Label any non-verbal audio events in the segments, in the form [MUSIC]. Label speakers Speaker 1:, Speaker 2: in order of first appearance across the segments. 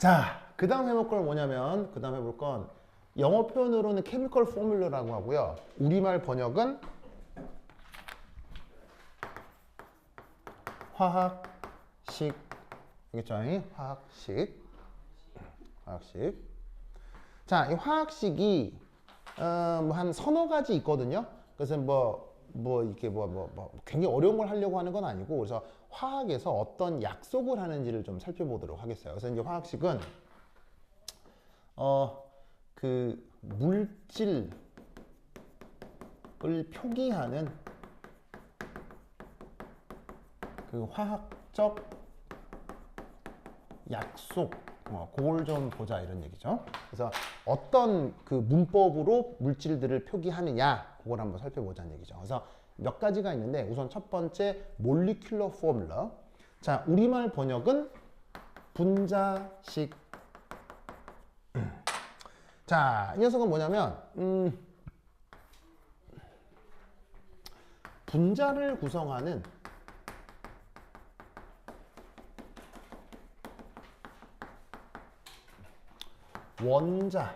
Speaker 1: 자, 그 다음 해볼 건 뭐냐면, 그 다음 해볼 건 영어 표현으로는 케미컬 포뮬러라고 하고요. 우리말 번역은 화학식. 알겠죠? 화학식. 화학식. 자, 이 화학식이 어, 뭐한 서너 가지 있거든요. 그래서 뭐, 뭐, 이렇게 뭐, 뭐, 뭐, 굉장히 어려운 걸 하려고 하는 건 아니고, 그래서 화학에서 어떤 약속을 하는지를 좀 살펴보도록 하겠어요. 그래서 이제 화학식은, 어, 그, 물질을 표기하는 그 화학적 약속, 어, 그걸 좀 보자 이런 얘기죠. 그래서 어떤 그 문법으로 물질들을 표기하느냐, 그걸 한번 살펴보자는 얘기죠. 그래서 몇 가지가 있는데 우선 첫 번째 몰리큘러 포뮬러. 자, 우리말 번역은 분자식. 자, 이 녀석은 뭐냐면 음, 분자를 구성하는 원자의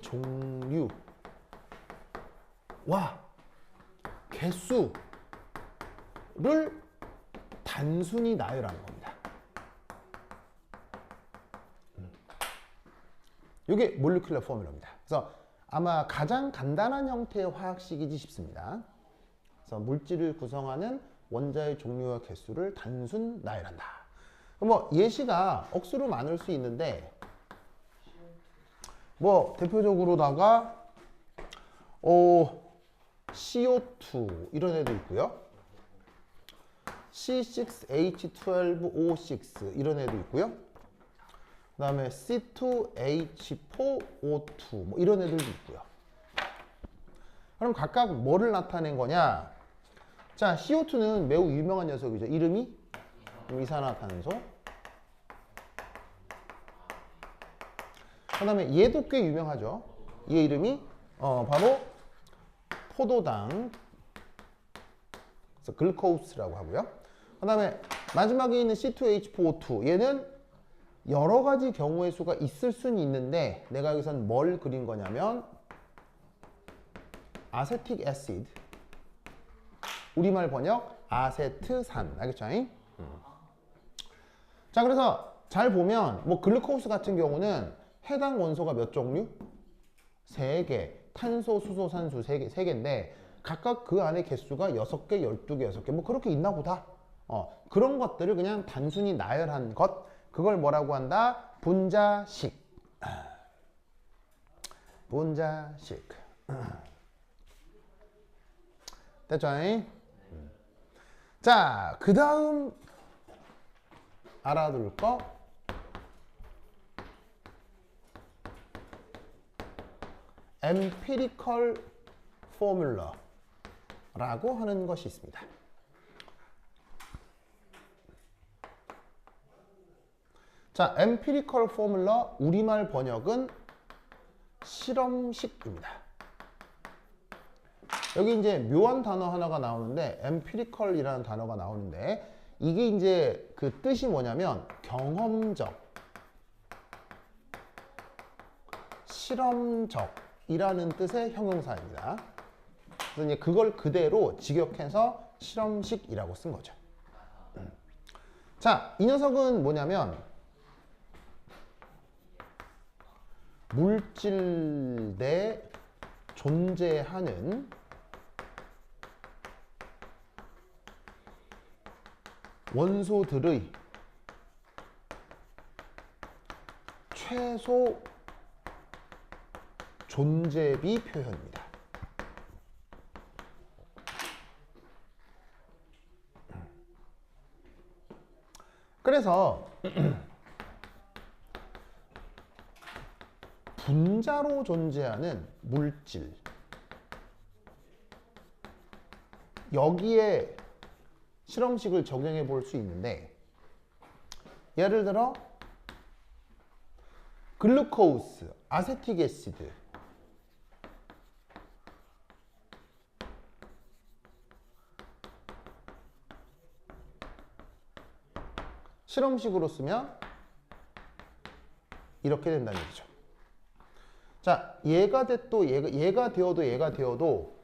Speaker 1: 종류와 개수를 단순히 나열하는 겁니다. 이게 몰리큘러 포뮬러입니다. 그래서 아마 가장 간단한 형태의 화학식이지 싶습니다. 그래서 물질을 구성하는 원자의 종류와 개수를 단순 나열한다. 뭐 예시가 억수로 많을 수 있는데 뭐 대표적으로다가 어 CO2 이런 애도 있고요. C6H12O6 이런 애도 있고요. 그 다음에 C2H4O2 뭐 이런 애들도 있고요. 그럼 각각 뭐를 나타낸 거냐? 자, CO2는 매우 유명한 녀석이죠. 이름이 이산화탄소. 그 다음에 얘도 꽤 유명하죠. 얘 이름이 어, 바로 포도당 그래서 글코우스라고 하고요. 그 다음에 마지막에 있는 C2H4O2 얘는 여러 가지 경우의 수가 있을 수는 있는데 내가 여기선 뭘 그린 거냐면 아세틱 애시드 우리말 번역 아세트산 알겠죠? 음. 자 그래서 잘 보면 뭐 글루코스 같은 경우는 해당 원소가 몇 종류? 세개 탄소, 수소, 산수 세 개, 세 개인데 각각 그 안에 개수가 여섯 개, 열두 개, 여섯 개 뭐 그렇게 있나 보다. 어, 그런 것들을 그냥 단순히 나열한 것 그걸 뭐라고 한다? 분자식. 분자식. [CLEARS THROAT] 됐죠? 자, 그 다음 알아둘 거. Empirical formula라고 하는 것이 있습니다. 자, empirical formula 우리말 번역은 실험식입니다. 여기 이제 묘한 단어 하나가 나오는데 empirical이라는 단어가 나오는데 이게 이제 그 뜻이 뭐냐면 경험적, 실험적 이라는 뜻의 형용사입니다. 그래서 이제 그걸 그대로 직역해서 실험식이라고 쓴 거죠. 음. 자, 이 녀석은 뭐냐면 물질 내 존재하는 원소들의 최소 존재비 표현입니다. 그래서 [CLEARS THROAT] 분자로 존재하는 물질 여기에 실험식을 적용해 볼 수 있는데 예를 들어 글루코스, 아세틱 애시드 실험식으로 쓰면 이렇게 된다는 얘기죠. 자, 얘가 됐도 얘가, 얘가 되어도 얘가 되어도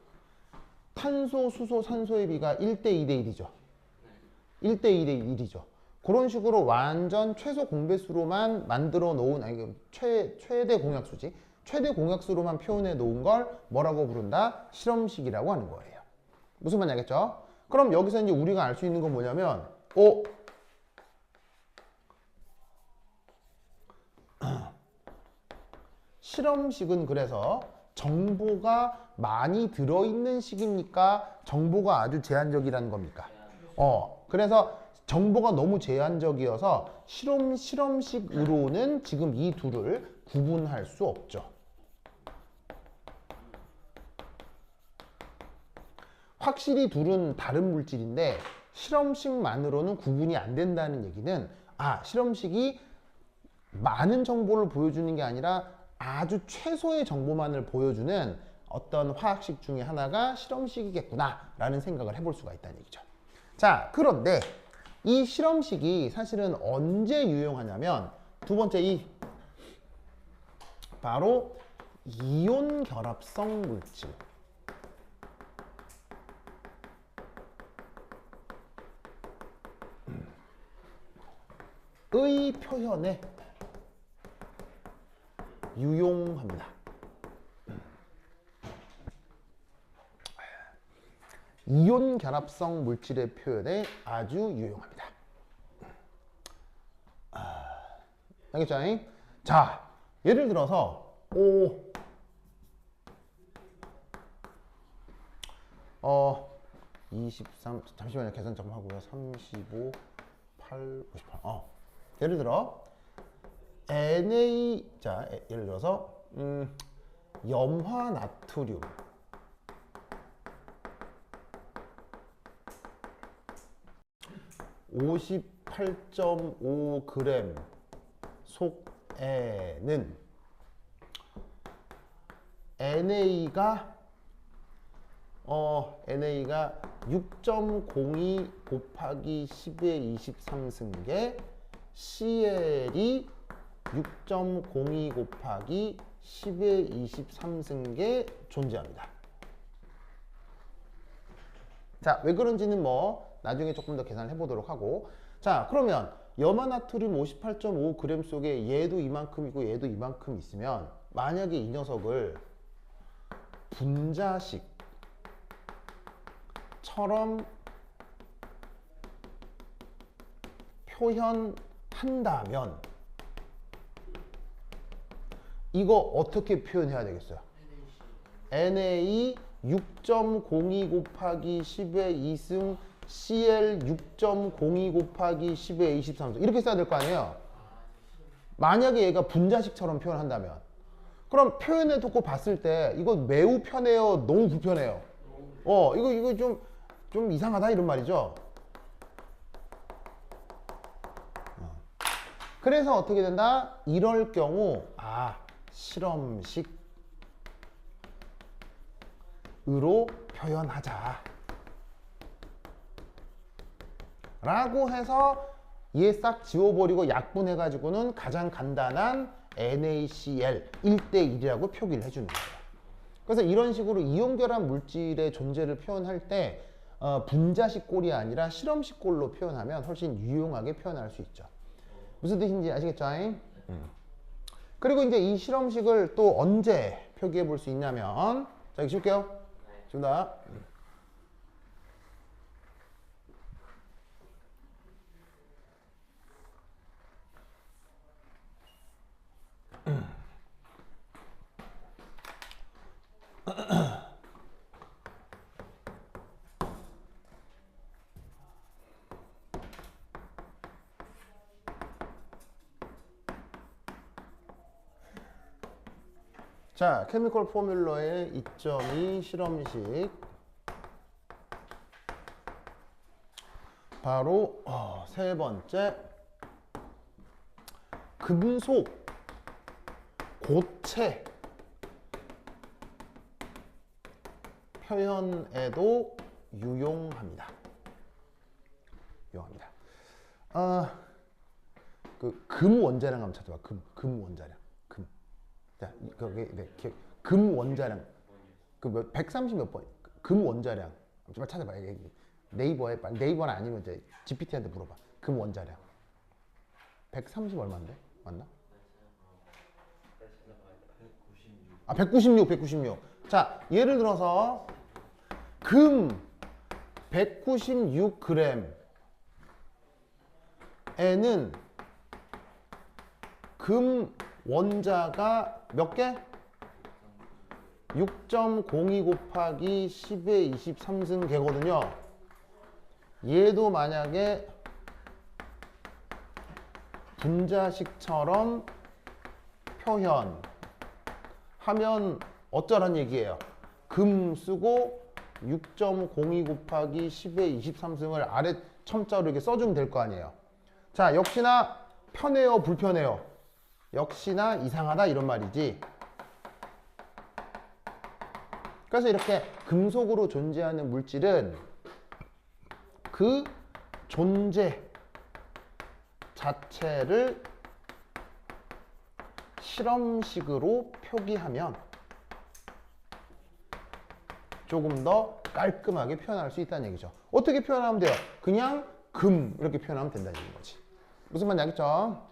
Speaker 1: 탄소, 수소, 산소의 비가 1대 2대 1이죠. 1대 2대 1이죠. 그런 식으로 완전 최소 공배수로만 만들어 놓은 아니 그최 최대 공약수지. 최대 공약수로만 표현해 놓은 걸 뭐라고 부른다? 실험식이라고 하는 거예요. 무슨 말인지 알겠죠? 그럼 여기서 이제 우리가 알 수 있는 건 뭐냐면 어 실험식은 그래서 정보가 많이 들어있는 식입니까? 정보가 아주 제한적이라는 겁니까? 어, 그래서 정보가 너무 제한적이어서 실험, 실험식으로는 지금 이 둘을 구분할 수 없죠. 확실히 둘은 다른 물질인데 실험식만으로는 구분이 안 된다는 얘기는 아, 실험식이 많은 정보를 보여주는 게 아니라 아주 최소의 정보만을 보여주는 어떤 화학식 중에 하나가 실험식이겠구나 라는 생각을 해볼 수가 있다는 얘기죠. 자, 그런데 이 실험식이 사실은 언제 유용하냐면 두 번째 이 바로 이온 결합성 물질 의 표현에 유용합니다. 이온 결합성 물질의 표현에 아주 유용합니다. 아, 알겠죠? 자, 예를 들어서 오, 어, 23, 잠시만요. 계산 좀 하고요. 35, 8, 58. 어, 예를 들어 Na 자 에- 예를 들어서 음, 염화 나트륨. (58.5g) 속에는 NA가 어 NA가 6.02 곱하기 10의 23승계 CL이 6.02 곱하기 10의 23승계 존재합니다. 자, 왜 그런지는 뭐 나중에 조금 더 계산을 해보도록 하고 자, 그러면 염화나트륨 58.5g 속에 얘도 이만큼이고 얘도 이만큼 있으면 만약에 이 녀석을 분자식처럼 표현한다면 이거 어떻게 표현해야 되겠어요? NA 6.02 곱하기 10의 2승 CL 6.02 곱하기 10의 23승 이렇게 써야 될 거 아니에요? 만약에 얘가 분자식처럼 표현한다면 그럼 표현해 놓고 봤을 때 이거 매우 편해요? 너무 불편해요? 어 이거 이거 좀 좀 이상하다 이런 말이죠. 그래서 어떻게 된다? 이럴 경우 아 실험식으로 표현하자 라고 해서 얘 싹 지워버리고 약분해 가지고는 가장 간단한 NaCl 1대1이라고 표기를 해주는 거예요 그래서 이런 식으로 이온결합 물질의 존재를 표현할 때 어, 분자식 꼴이 아니라 실험식 꼴로 표현하면 훨씬 유용하게 표현할 수 있죠 무슨 뜻인지 아시겠죠? 음. 그리고 이제 이 실험식을 또 언제 표기해 볼 수 있냐면 자, 여기 줄게요. 준다. 자, 케미컬 포뮬러의 2.2 실험식 바로 어, 세 번째 금속 고체 표현에도 유용합니다. 유용합니다. 어, 그금 원자량 한번 찾아봐. 금, 금 원자량. 금. 자, 이- 거기 네. 금 원자량. 그130 몇 번. 금 원자량. 정말 찾아봐. 이게 네이버에 빨리 네이버나 아니면 이제 GPT한테 물어봐. 금 원자량. 130 얼마인데? 맞나? 아, 196, 196. 자, 예를 들어서 금 196g에는 금 원자가 몇 개? 6.02 곱하기 10의 23승 개거든요. 얘도 만약에 분자식처럼 표현 하면 어쩌란 얘기예요. 금 쓰고 6.02 곱하기 10의 23승을 아래 첨자로 이렇게 써주면 될 거 아니에요. 자, 역시나 편해요, 불편해요. 역시나 이상하다 이런 말이지. 그래서 이렇게 금속으로 존재하는 물질은 그 존재 자체를 실험식으로 표기하면 조금 더 깔끔하게 표현할 수 있다는 얘기죠. 어떻게 표현하면 돼요? 그냥 금 이렇게 표현하면 된다는 거지. 무슨 말인지 알겠죠?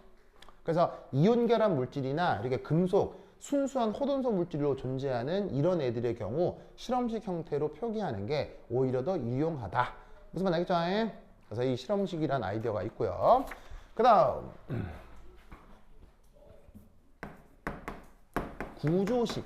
Speaker 1: 그래서 이온 결합 물질이나 이렇게 금속, 순수한 호돈소 물질로 존재하는 이런 애들의 경우 실험식 형태로 표기하는 게 오히려 더 유용하다. 무슨 말인지 알겠죠? 그래서 이 실험식이란 아이디어가 있고요. 그 다음 구조식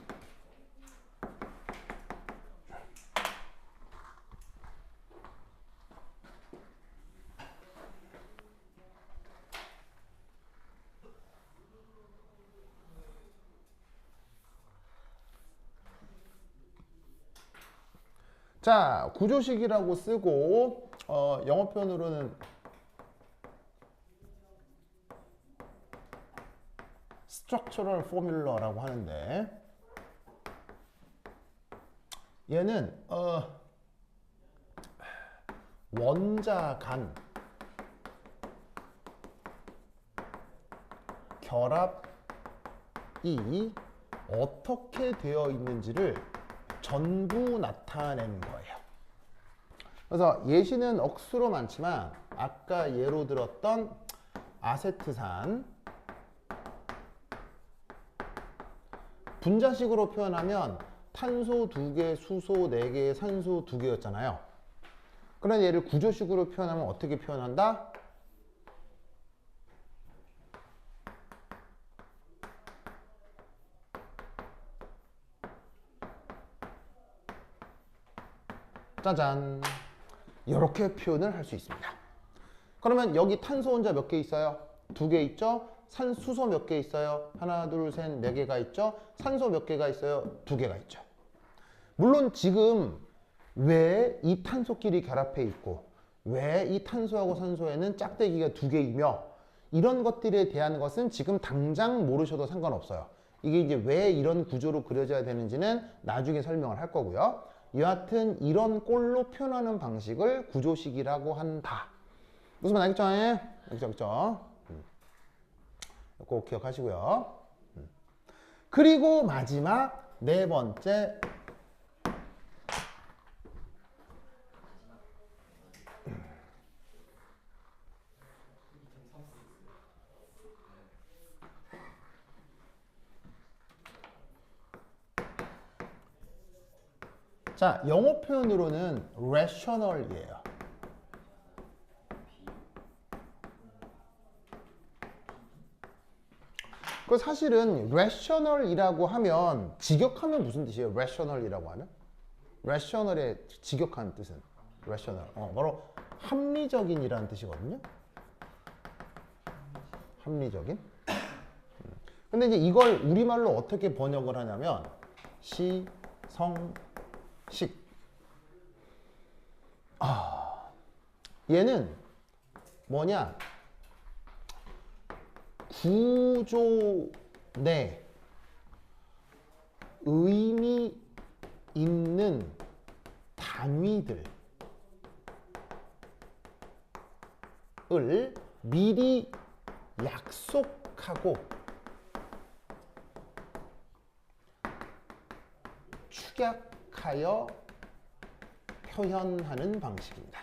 Speaker 1: 자 구조식이라고 쓰고 어, 영어 표현으로는 structural formula라고 하는데 얘는 어, 원자 간 결합이 어떻게 되어 있는지를 전부 나타내는 거예요. 그래서 예시는 억수로 많지만 아까 예로 들었던 아세트산 분자식으로 표현하면 탄소 두 개, 수소 네 개, 산소 두 개였잖아요. 그런 얘를 구조식으로 표현하면 어떻게 표현한다? 짜잔. 이렇게 표현을 할 수 있습니다. 그러면 여기 탄소 혼자 몇 개 있어요? 두 개 있죠? 산 수소 몇 개 있어요? 하나, 둘, 셋, 네 개가 있죠? 산소 몇 개가 있어요? 두 개가 있죠. 물론 지금 왜 이 탄소끼리 결합해 있고 왜 이 탄소하고 산소에는 짝대기가 두 개이며 이런 것들에 대한 것은 지금 당장 모르셔도 상관없어요. 이게 이제 왜 이런 구조로 그려져야 되는지는 나중에 설명을 할 거고요. 여하튼 이런 꼴로 표현하는 방식을 구조식이라고 한다. 무슨 말 알겠죠? 예? 알겠죠? 알겠죠? 음. 꼭 기억하시고요. 음. 그리고 마지막 네 번째 자, 영어 표현으로는 rational이에요. 그 사실은 rational이라고 하면 직역하면 무슨 뜻이에요? rational이라고 하면? rational의 직역한 뜻은 rational. 어, 바로 합리적인이라는 뜻이거든요. 합리적인. 음. 근데 이제 이걸 우리말로 어떻게 번역을 하냐면 시, 성, 식. 아, 얘는 뭐냐? 구조 내 의미 있는 단위들을 미리 약속하고 축약 하여 표현하는 방식입니다.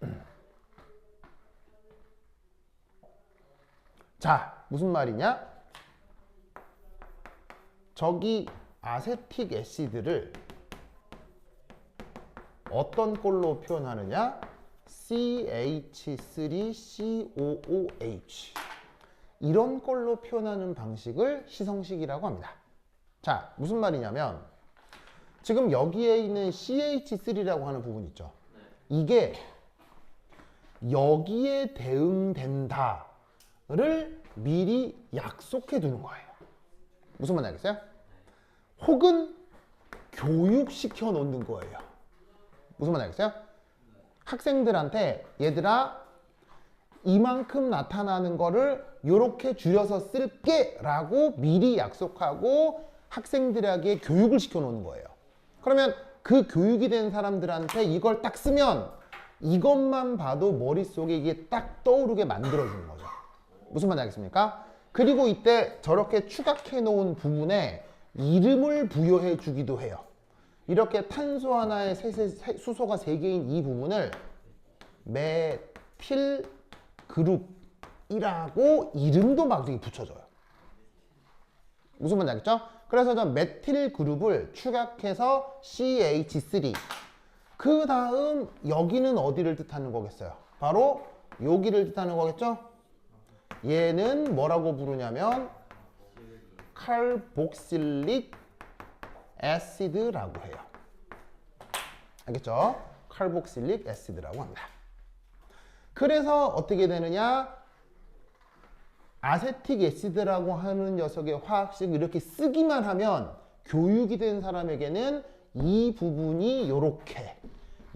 Speaker 1: [CLEARS THROAT] 자, 무슨 말이냐? 저기 아세틱 애시드를 어떤 꼴로 표현하느냐? CH3COOH 이런 꼴로 표현하는 방식을 시성식이라고 합니다. 자, 무슨 말이냐면 지금 여기에 있는 CH3라고 하는 부분 있죠. 이게 여기에 대응된다를 미리 약속해 두는 거예요. 무슨 말인지 알겠어요? 혹은 교육시켜 놓는 거예요. 무슨 말인지 알겠어요? 학생들한테 얘들아 이만큼 나타나는 거를 이렇게 줄여서 쓸게 라고 미리 약속하고 학생들에게 교육을 시켜 놓는 거예요. 그러면 그 교육이 된 사람들한테 이걸 딱 쓰면 이것만 봐도 머릿속에 이게 딱 떠오르게 만들어 주는 거죠. 무슨 말인지 알겠습니까? 그리고 이때 저렇게 추각해 놓은 부분에 이름을 부여해 주기도 해요. 이렇게 탄소 하나에 세- 세- 세- 수소가 세 개인 이 부분을 메틸 그룹이라고 이름도 막 붙여줘요. 무슨 말인지 알겠죠? 그래서 저 메틸 그룹을 추각해서 CH3. 그 다음 여기는 어디를 뜻하는 거겠어요? 바로 여기를 뜻하는 거겠죠? 얘는 뭐라고 부르냐면 칼복실릭 애시드라고 해요. 알겠죠? 칼복실릭 애시드라고 합니다. 그래서 어떻게 되느냐? 아세틱 애시드라고 하는 녀석의 화학식을 이렇게 쓰기만 하면 교육이 된 사람에게는 이 부분이 이렇게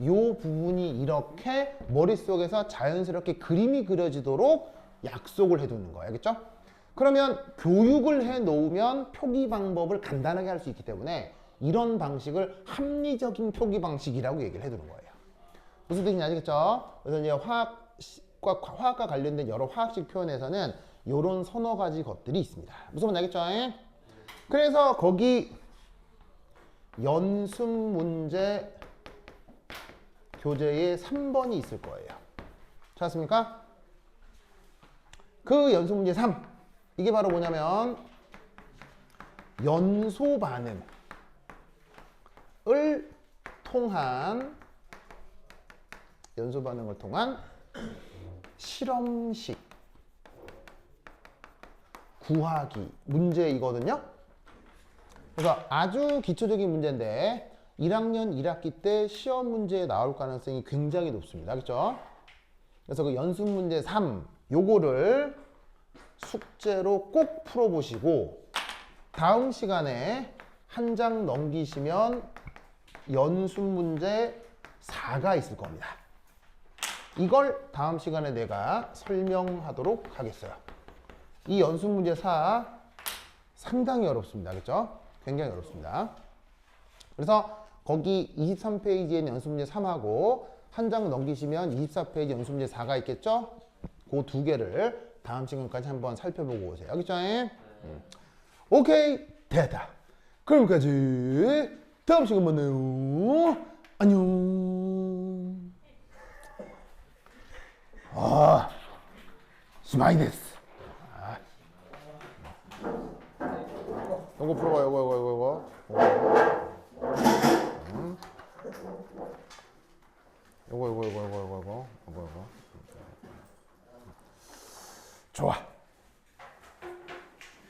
Speaker 1: 요 부분이 이렇게 머릿속에서 자연스럽게 그림이 그려지도록 약속을 해두는 거예요. 알겠죠? 그러면 교육을 해 놓으면 표기 방법을 간단하게 할 수 있기 때문에 이런 방식을 합리적인 표기 방식이라고 얘기를 해두는 거예요. 무슨 뜻인지 아시겠죠? 그래서 이제 화학 과 화학과 관련된 여러 화학식 표현에서는 이런 서너 가지 것들이 있습니다. 무슨 말인지 알겠죠? 그래서 거기 연습 문제 교재에 3번이 있을 거예요. 찾았습니까? 그 연습 문제 3. 이게 바로 뭐냐면 연소 반응을 통한 연소 반응을 통한 실험식 구하기 문제이거든요. 그래서 아주 기초적인 문제인데 1학년 1학기 때 시험 문제에 나올 가능성이 굉장히 높습니다. 그렇죠? 그래서 그 연습 문제 3 요거를 숙제로 꼭 풀어보시고 다음 시간에 한 장 넘기시면 연습 문제 4가 있을 겁니다. 이걸 다음 시간에 내가 설명하도록 하겠어요. 이 연습 문제 4 상당히 어렵습니다. 그렇죠? 굉장히 어렵습니다. 그래서 거기 23페이지에 있는 연습 문제 3하고 한 장 넘기시면 24페이지 연습 문제 4가 있겠죠? 그 두 개를 다음 시간까지 한번 살펴보고 오세요. 알겠죠? 음. 오케이 됐다. 그럼까지 다음 시간 만나요. 안녕. 아, 스마이 데스. 아. 요거 풀어봐, 요거, 요거, 요거, 요거. 음. 요거, 요거, 요거, 요거, 요거, 요거, 요거. 좋아.